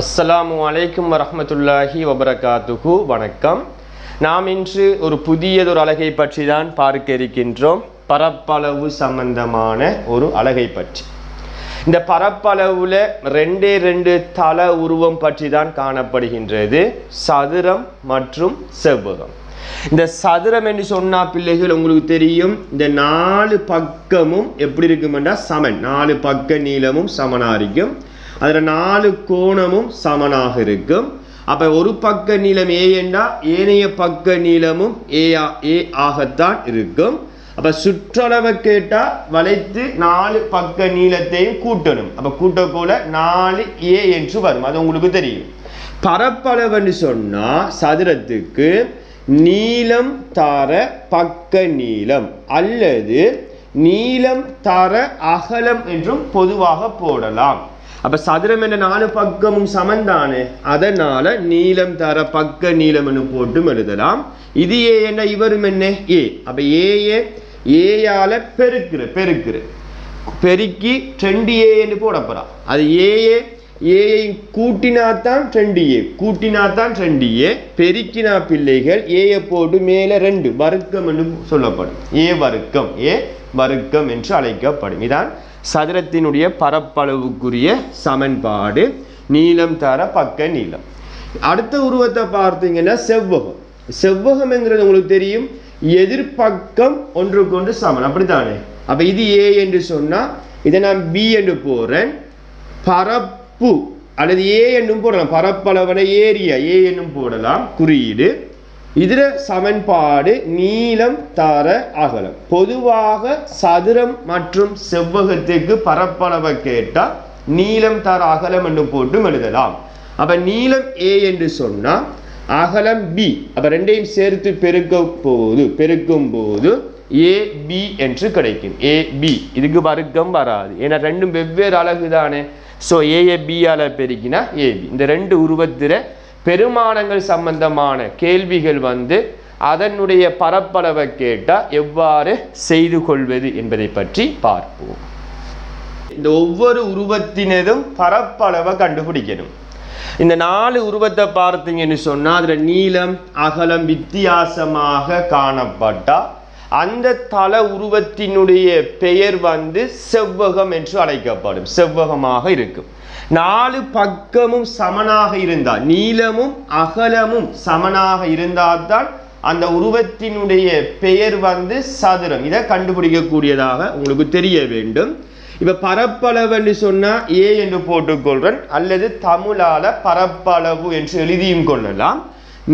அஸ்ஸலாமு அலைக்கும் வரமத்துல்லாஹி வபரகாத்துகு வணக்கம். நாம் இன்று ஒரு புதியதொரு அழகை பற்றி தான் பார்க்க இருக்கின்றோம். பரப்பளவு சம்பந்தமான ஒரு அழகை பற்றி. இந்த பரப்பளவில் ரெண்டே ரெண்டு தல உருவம் பற்றி தான் காணப்படுகின்றது. சதுரம் மற்றும் செவ்வகம். இந்த சதுரம் என்று சொன்னா பிள்ளைகள் உங்களுக்கு தெரியும். இந்த நாலு பக்கமும் எப்படி இருக்குமெண்டா சமன். நாலு பக்க நீளமும் சமனாக இருக்கும். அதில் நாலு கோணமும் சமனாக இருக்கும். அப்போ ஒரு பக்க நீளம் ஏ என்றால் ஏனைய பக்க நீளமும் ஏ ஆ- ஏ ஆகத்தான் இருக்கும். அப்போ சுற்றளவை கேட்டால் வளைத்து நாலு பக்க நீளத்தையும் கூட்டணும். அப்ப கூட்டக்கோல நாலு ஏ என்று வரும். அது உங்களுக்கு தெரியும். பரப்பளவுன்னு சொன்னால் சதுரத்துக்கு நீளம் தர பக்க நீளம் அல்லது நீளம் தர அகலம் என்றும் பொதுவாக போடலாம். அப்ப சதுரம் என்ற நாலு பக்கமும் சமந்தானே. அதனால நீளம் தர பக்க நீளம்னு போட்டும் எழுதலாம். இது ஏ என்ன இவரும் என்ன? ஏ. அப்ப ஏ ஏயால பெருக்குற பெருக்குற. பெருக்கி ட்ரெண்டு ஏ என்று போடப்போறான் அது ஏஏ ஏஐ கூட்டினாத்தான் ட்ரெண்டு ஏ. கூட்டினாத்தான் ட்ரெண்டு ஏ. பெருக்கினா பிள்ளைகள் ஏயை போட்டு மேலே ரெண்டு. வர்க்கம் என்று சொல்லப்படும். ஏ வர்க்கம் ஏ வர்க்கம் என்று அழைக்கப்படும். இதான் சதுரத்தினுடைய பரப்பளவுக்குரிய சமன்பாடு நீளம் தர பக்க நீளம். அடுத்த உருவத்தை பார்த்தீங்கன்னா செவ்வகம். செவ்வகம்ங்கிறது உங்களுக்கு தெரியும். எதிர்பக்கம் ஒன்றுக்கொன்று சமன். அப்படித்தானே? அப்ப இது ஏ என்று சொன்னா இதை நான் பி என்று போறேன். பரப்பு அல்லது ஏ என்னும் போடலாம். பரப்பளவன ஏரியா ஏ என்னும் போடலாம். குறியீடு. இதில் சமன்பாடு நீளம் தர அகலம். பொதுவாக சதுரம் மற்றும் செவ்வகத்துக்கு பரப்பளவை கேட்டால் நீளம் தர அகலம் என்று போட்டும் எழுதலாம். அப்போ நீளம் ஏ என்று சொன்னால் அகலம் பி அப்போ ரெண்டையும் சேர்த்து பெருக்க போது பெருக்கும் போது ஏ பி என்று கிடைக்கும். ஏ பி இதுக்கு வர்க்கம் வராது. ஏன்னா ரெண்டும் வெவ்வேறு அழகு தானே ஸோ ஏஏ பியால பெருக்கினா ஏபி இந்த ரெண்டு உருவத்தில பெருமானங்கள் சம்பந்தமான கேள்விகள் வந்து அதனுடைய பரப்பளவை கேட்டால் எவ்வாறு செய்து கொள்வது என்பதை பற்றி பார்ப்போம். இந்த ஒவ்வொரு உருவத்தினதும் பரப்பளவை கண்டுபிடிக்கணும். இந்த நாலு உருவத்தை பார்த்தீங்கன்னு சொன்னால் அதில் நீளம் அகலம் வித்தியாசமாக காணப்பட்டால் அந்த தல உருவத்தினுடைய பெயர் வந்து செவ்வகம் என்று அழைக்கப்படும். செவ்வகமாக இருக்கும். நாலு பக்கமும் சமனாக இருந்தால் நீளமும் அகலமும் சமனாக இருந்தால்தான் அந்த உருவத்தினுடைய பெயர் வந்து சதுரம். இதை கண்டுபிடிக்கக்கூடியதாக உங்களுக்கு தெரிய வேண்டும். இப்ப பரப்பளவுன்னு சொன்னால் ஏ என்று போட்டுக்கொள்றேன் அல்லது தமிழால பரப்பளவு என்று எழுதியும் கொள்ளலாம்.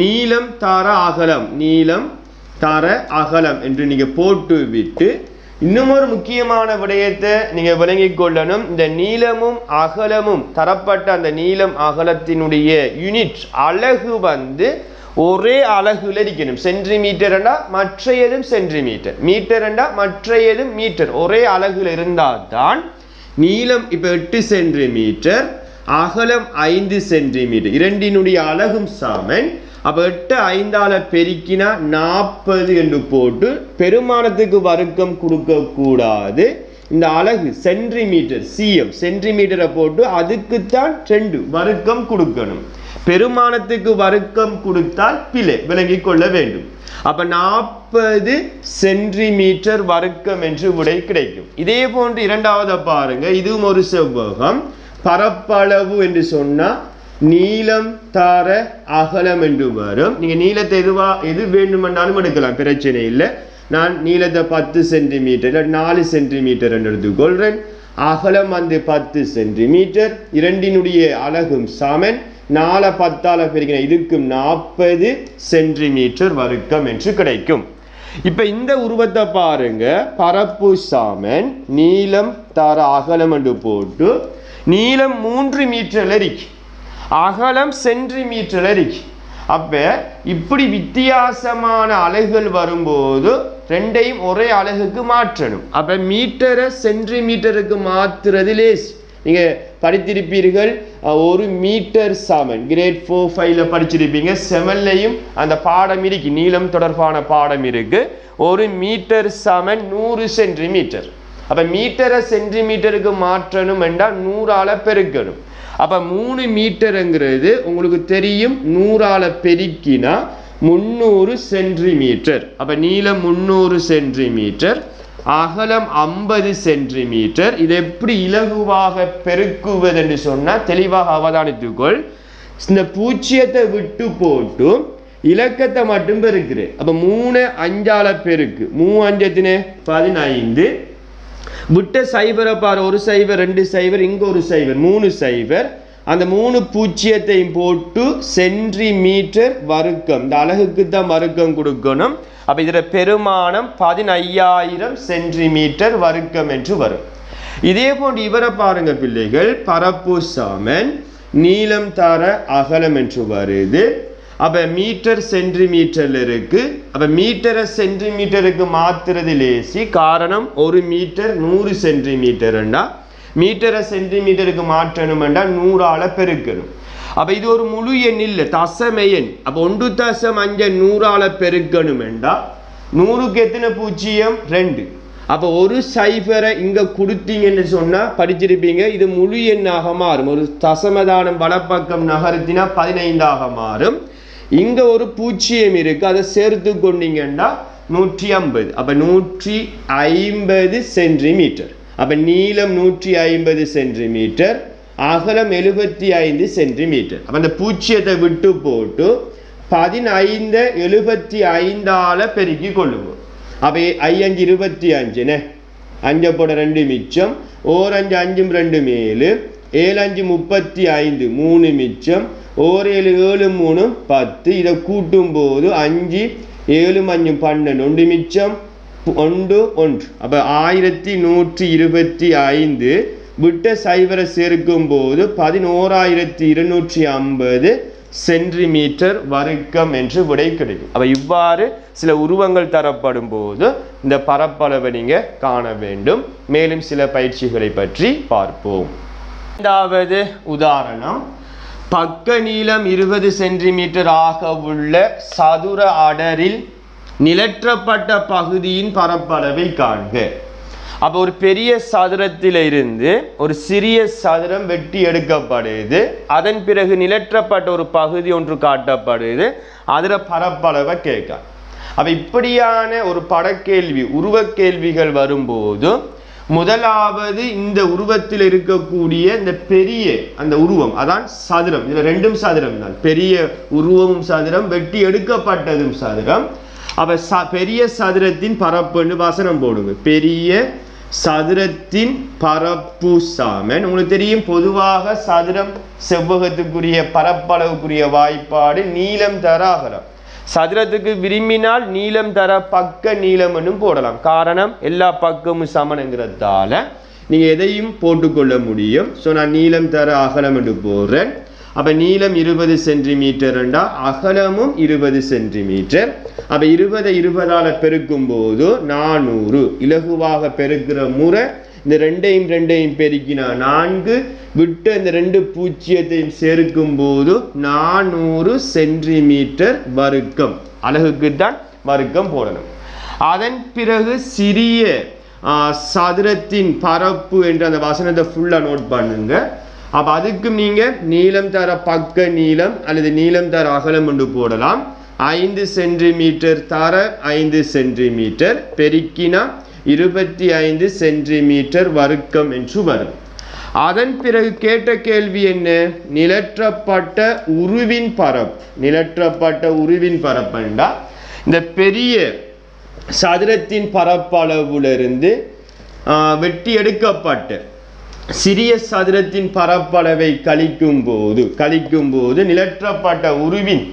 நீளம் தர அகலம் நீளம் தர அகலம் என்று நீங்கள் போட்டு விட்டு இன்னும் ஒரு முக்கியமான விடயத்தை நீங்க விளங்கிக் கொள்ளணும். இந்த நீளமும் அகலமும் தரப்பட்ட அந்த நீளம் அகலத்தினுடைய யூனிட் அலகு வந்து ஒரே அழகுல இருக்கணும். சென்டிமீட்டர்ண்டா மற்றையதும் சென்டிமீட்டர் மீட்டர்ண்டா மற்றையதும் மீட்டர் ஒரே அலகுல இருந்தால்தான் நீளம் இப்ப எட்டு சென்டிமீட்டர் அகலம் ஐந்து சென்டிமீட்டர் இரண்டினுடைய அலகும் சாமன் அப்போ எட்டு ஐந்தால பெருக்கினா நாற்பது என்று போட்டு பெருமானத்துக்கு வர்க்கம் கொடுக்கக்கூடாது இந்த அலகு சென்டிமீட்டர் சிஎம் சென்டிமீட்டரை போட்டு அதுக்குத்தான் ரெண்டு வர்க்கம் கொடுக்கணும். பெருமானத்துக்கு வர்க்கம் கொடுத்தால் பிழை விளங்கி கொள்ள வேண்டும். அப்ப நாற்பது சென்டிமீட்டர் வர்க்கம் என்று விடை கிடைக்கும். இதே போன்று இரண்டாவது பாருங்க இதுவும் ஒரு செவ்வகம். பரப்பளவு என்று சொன்னா நீளம் தார அகலம் என்று வரும் நீங்க நீளத்தை எதுவா எது வேண்டுமென்றாலும் எடுக்கலாம் பிரச்சனை இல்லை. நான் நீளத்தை பத்து சென்டிமீட்டர் இல்லை நாலு சென்டிமீட்டர் என்று எடுத்துக்கொள்றேன் அகலம் வந்து பத்து சென்டிமீட்டர் இரண்டினுடைய அலகும் சமன். நால பத்தால பெருகின இதுக்கும் நாற்பது சென்டிமீட்டர் வருக்கம் என்று கிடைக்கும். இப்ப இந்த உருவத்தை பாருங்க பரப்பு சாமன் நீளம் தர அகலம் என்று போட்டு நீளம் மூன்று மீட்டர்ல இருக்கு. அகலம் சென்டிமீட்டரில் இருக்கு அப்போ இப்படி வித்தியாசமான அலகுகள் வரும்போது ரெண்டையும் ஒரே அலகுக்கு மாற்றணும். அப்போ மீட்டரை சென்டிமீட்டருக்கு மாத்துறது லேஸ் படித்திருப்பீர்கள் ஒரு மீட்டர் சமன் கிரேட் ஃபோர் ஃபைவ்ல படிச்சிருப்பீங்க. செவன்லையும் அந்த பாடம் இருக்கு நீளம் தொடர்பான பாடம் இருக்கு. ஒரு மீட்டர் சமன் நூறு சென்டிமீட்டர். அப்போ மீட்டரை சென்டிமீட்டருக்கு மாற்றணும் என்றால் நூறால பெருக்கணும். அப்போ மூணு மீட்டருங்கிறது உங்களுக்கு தெரியும் நூறால பெருக்கினா முந்நூறு சென்டிமீட்டர். அப்போ நீளம் முந்நூறு சென்டிமீட்டர் அகலம் ஐம்பது சென்டிமீட்டர். இதை எப்படி இலகுவாக பெருக்குவது என்று சொன்னால் தெளிவாக அவதானித்துக்கொள். இந்த பூச்சியத்தை விட்டு போட்டு இலக்கத்தை மட்டும் பெருக்குறேன். அப்போ மூணு அஞ்சால பெருக்கு. மூ அஞ்சத்தினே பதினைந்து விட்ட சைபரை பாரு ஒரு சைவர் ரெண்டு சைவர் இங்கே ஒரு சைவர் மூணு சைபர் அந்த மூணு பூச்சியத்தையும் போட்டு சென்டிமீட்டர் வர்க்கம். இந்த அழகுக்கு தான் வர்க்கம் கொடுக்கணும். அப்போ இதில் பெருமானம் பதினையாயிரம் சென்டிமீட்டர் வர்க்கம் என்று வரும். இதே போன்று இவரை பாருங்க பிள்ளைகள் பரப்பு சாமன் நீளம் தர அகலம் என்று வருது. அப்போ மீட்டர் சென்டிமீட்டரில் இருக்குது அப்போ மீட்டரை சென்டிமீட்டருக்கு மாத்துறது லேசி காரணம் ஒரு மீட்டர் நூறு சென்டிமீட்டர்ண்டா. மீட்டரை சென்டிமீட்டருக்கு மாற்றணுமெண்டா நூறால் பெருக்கணும். அப்போ இது ஒரு முழு எண் இல்லை தசம எண். அப்போ ஒன்று தசம் அஞ்ச நூறால் பெருக்கணுமெண்டா. நூறுக்கு எத்தனை? பூஜ்ஜியம் ரெண்டு. அப்போ ஒரு சைஃபரை இங்கே கொடுத்தீங்கன்னு சொன்னால் படிச்சிருப்பீங்க இது முழு எண்ணாக மாறும். ஒரு தசமதானம் வலப்பக்கம் நகர்த்தினா பதினைந்தாக மாறும். இங்க ஒரு பூஜ்ஜியம் இருக்கு. அதை சேர்த்து கொண்டீங்கன்னா நூற்றி ஐம்பது. அப்ப நூற்றி ஐம்பது சென்டிமீட்டர். அப்ப நீளம் நூற்றி ஐம்பது சென்டிமீட்டர் அகலம் எழுபத்தி ஐந்து சென்டிமீட்டர். அப்ப அந்த பூச்சியத்தை விட்டு போட்டு பதினைந்து எழுபத்தி ஐந்தால பெருக்கி கொள்ளுவோம். அப்ப ஐயஞ்சு இருபத்தி அஞ்சுனே அஞ்சை போட ரெண்டு மிச்சம். ஓர் அஞ்சு அஞ்சும் ரெண்டு மேலு ஏழு அஞ்சு முப்பத்தி ஐந்து மூணு மிச்சம். ஓர் ஏழு ஏழு மூணு பத்து. இதை கூட்டும் போது அஞ்சு ஏழு அஞ்சும் பன்னெண்டு. ஒன்று மிச்சம் ஒன்று ஒன்று. அப்போ ஆயிரத்தி நூற்றி இருபத்தி ஐந்து விட்ட சைவரை சேர்க்கும் போது பதினோராயிரத்தி இருநூற்றி ஐம்பது சென்டிமீட்டர் வர்க்கம் என்று விடை கிடைக்கும். அப்போ இவ்வாறு சில உருவங்கள் தரப்படும் போது இந்த பரப்பளவை நீங்கள் காண வேண்டும். மேலும் சில பயிற்சிகளை பற்றி பார்ப்போம். இரண்டாவது உதாரணம். பக்க நீளம் இருபது சென்டிமீட்டர் ஆக உள்ள சதுர அடரில் நிலற்றப்பட்ட பகுதியின் பரப்பளவை காண்க. அப்போ ஒரு பெரிய சதுரத்தில் இருந்து ஒரு சிறிய சதுரம் வெட்டி எடுக்கப்படுது. அதன் பிறகு நிலற்றப்பட்ட ஒரு பகுதி ஒன்று காட்டப்படுது. அதில் பரப்பளவை கேட்க. அப்போ இப்படியான ஒரு படக்கேள்வி உருவக் கேள்விகள் வரும்போதும் முதலாவது இந்த உருவத்தில் இருக்கக்கூடிய இந்த பெரிய அந்த உருவம் அதான் சதுரம். இதுல ரெண்டும் சதுரம் தான். பெரிய உருவமும் சதுரம் வெட்டி எடுக்கப்பட்டதும் சதுரம். அவ ச பெரிய சதுரத்தின் பரப்புன்னு வசனம் போடுங்க. பெரிய சதுரத்தின் பரப்பு சாமன். உங்களுக்கு தெரியும் பொதுவாக சதுரம் செவ்வகத்துக்குரிய பரப்பளவுக்குரிய வாய்ப்பாடு நீளம் தராகரம். சதுரத்துக்கு விரும்பினால் நீளம் தர பக்க நீளம்னு போடலாம். காரணம் எல்லா பக்கமும் சமனுங்கிறதால நீங்க எதையும் போட்டுக்கொள்ள முடியும். ஸோ நான் நீளம் தர அகலம் என்று போடுறேன். அப்ப நீளம் இருபது சென்டிமீட்டர்ண்டா அகலமும் இருபது சென்டிமீட்டர். அப்ப இருபதை இருபதால பெருக்கும் போது நானூறு. இலகுவாக பெருக்கிற முறை இந்த ரெண்டையும் ரெண்டையும் பெருக்கினா நான்கு விட்டு இந்த ரெண்டு பூஜ்ஜியத்தையும் சேர்க்கும் போது நானூறு சென்டிமீட்டர் வர்க்கம். அழகுக்கு தான் வர்க்கம் போடணும். அதன் பிறகு சிறிய சதுரத்தின் பரப்பு என்ற அந்த வசனத்தை ஃபுல்லாக நோட் பண்ணுங்க. அப்போ அதுக்கும் நீங்கள் நீளம் தர பக்க நீளம் அல்லது நீளம் தர அகலம் என்று போடலாம். ஐந்து சென்டிமீட்டர் தர ஐந்து சென்டிமீட்டர் பெருக்கினா இருபத்தி ஐந்து சென்டிமீட்டர் வருக்கம் என்று வரும். அதன் பிறகு கேட்ட கேள்வி என்ன? நிலற்றப்பட்ட உருவின் பரப்பு நிலற்றப்பட்ட உருவின் பரப்புண்டா இந்த பெரிய சதுரத்தின் பரப்பளவிலிருந்து வெட்டி எடுக்கப்பட்ட சிறிய சதுரத்தின் பரப்பளவை கழிக்கும் போது கழிக்கும் போது நிலற்றப்பட்ட உருவின்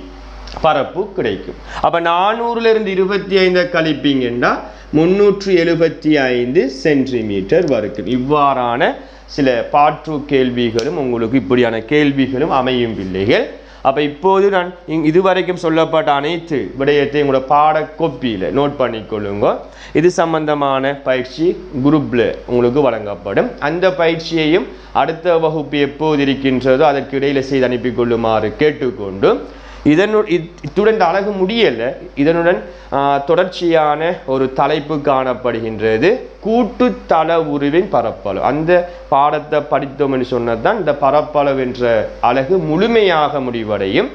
பரப்பு கிடைக்கும். அப்போ நானூறுலேருந்து இருபத்தி ஐந்தை கழிப்பீங்கன்னா முன்னூற்றி எழுபத்தி ஐந்து சென்டிமீட்டர் வரைக்கும். இவ்வாறான சில பாற்று கேள்விகளும் உங்களுக்கு இப்படியான கேள்விகளும் அமையும் பிள்ளைகள். அப்போ இப்போது நான் இங் இதுவரைக்கும் சொல்லப்பட்ட அனைத்து விடயத்தையும் உங்களோட பாட கோப்பியில் நோட் பண்ணிக்கொள்ளுங்க. இது சம்பந்தமான பயிற்சி குரூப்பில் உங்களுக்கு வழங்கப்படும். அந்த பயிற்சியையும் அடுத்த வகுப்பு எப்போது இருக்கின்றதோ அதற்கு இடையில் செய்து அனுப்பி கொள்ளுமாறு கேட்டுக்கொண்டு இதனு இத்- இத்துடன் இந்த அழகு முடியலை. இதனுடன் ஆஹ், தொடர்ச்சியான ஒரு தலைப்பு காணப்படுகின்றது. கூட்டு தள உருவின் பரப்பளவு. அந்த பாடத்தை படித்தோம் என்று சொன்னதுதான் இந்த பரப்பளவு என்ற அழகு முழுமையாக முடிவடையும்.